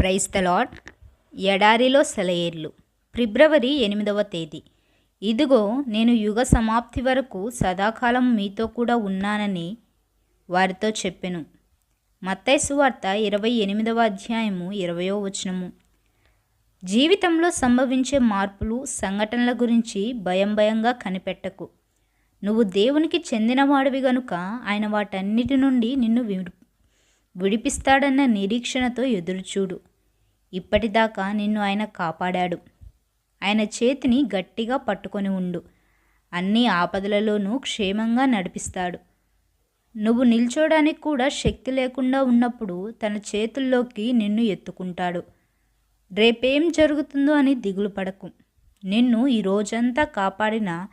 Price ఎడారిలో సెలయేర్లు. ఫిబ్రవరి ఎనిమిదవ తేదీ. ఇదిగో నేను యుగ సమాప్తి వరకు సదాకాలం మీతో కూడా ఉన్నానని వారితో చెప్పెను. మత్తైసు వార్త ఇరవై ఎనిమిదవ అధ్యాయము ఇరవయో వచనము. జీవితంలో సంభవించే మార్పులు సంఘటనల గురించి భయం భయంగా కనిపెట్టకు. నువ్వు దేవునికి చెందినవాడివి గనుక ఆయన వాటన్నిటి నుండి నిన్ను విడిపిస్తాడన్న నిరీక్షణతో ఎదురుచూడు. ఇప్పటిదాకా నిన్ను ఆయన కాపాడాడు. ఆయన చేతిని గట్టిగా పట్టుకొని ఉండు. అన్ని ఆపదలలోనూ క్షేమంగా నడిపిస్తాడు. నువ్వు నిల్చోడానికి కూడా శక్తి లేకుండా ఉన్నప్పుడు తన చేతుల్లోకి నిన్ను ఎత్తుకుంటాడు. రేపేం జరుగుతుందో అని దిగులు పడకు. నిన్ను ఈ రోజంతా కాపాడిన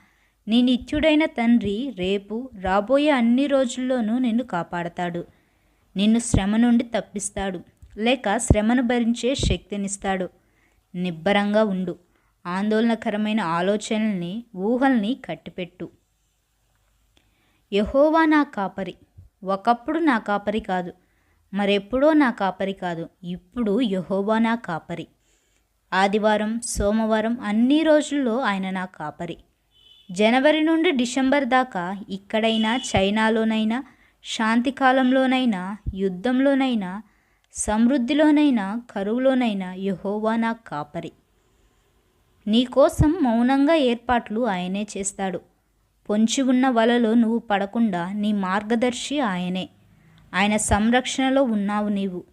నీ నిత్యుడైన తండ్రి రేపు రాబోయే అన్ని రోజుల్లోనూ నిన్ను కాపాడతాడు. నిన్ను శ్రమ నుండి తప్పిస్తాడు. లేక శ్రమను భరించే శక్తినిస్తాడు. నిబ్బరంగా ఉండు. ఆందోళనకరమైన ఆలోచనల్ని ఊహల్ని కట్టిపెట్టు. యహోవా నా కాపరి. ఒకప్పుడు నా కాపరి కాదు. మరెప్పుడో నా కాపరి కాదు. ఇప్పుడు యహోవా నా కాపరి. ఆదివారం సోమవారం అన్ని రోజుల్లో ఆయన నా కాపరి. జనవరి నుండి డిసెంబర్ దాకా ఇక్కడైనా చైనాలోనైనా శాంతి కాలంలోనైనా యుద్ధంలోనైనా సమృద్ధిలోనైనా కరువులోనైనా యహోవా నా కాపరి. నీకోసం మౌనంగా ఏర్పాట్లు ఆయనే చేస్తాడు. పొంచి ఉన్న వలలో నువ్వు పడకుండా నీ మార్గదర్శి ఆయనే. ఆయన సంరక్షణలో ఉన్నావు నీవు.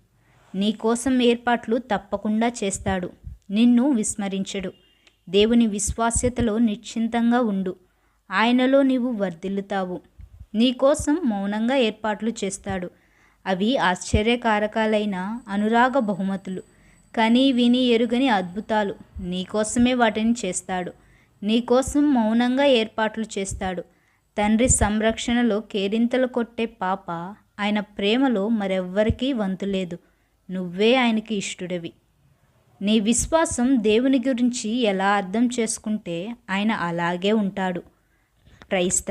నీకోసం ఏర్పాట్లు తప్పకుండా చేస్తాడు. నిన్ను విస్మరించడు. దేవుని విశ్వాస్యతలో నిశ్చింతంగా ఉండు. ఆయనలో నీవు వర్ధిల్లుతావు. నీకోసం మౌనంగా ఏర్పాట్లు చేస్తాడు. అవి ఆశ్చర్యకారకాలైన అనురాగ బహుమతులు. కని విని ఎరుగని అద్భుతాలు నీకోసమే వాటిని చేస్తాడు. నీకోసం మౌనంగా ఏర్పాట్లు చేస్తాడు. తండ్రి సంరక్షణలో కేరింతలు కొట్టే పాప ఆయన ప్రేమలో మరెవ్వరికీ వంతులేదు నువ్వే ఆయనకి ఇష్టుడవి. నీ విశ్వాసం దేవుని గురించి ఎలా అర్థం చేసుకుంటే ఆయన అలాగే ఉంటాడు. Price the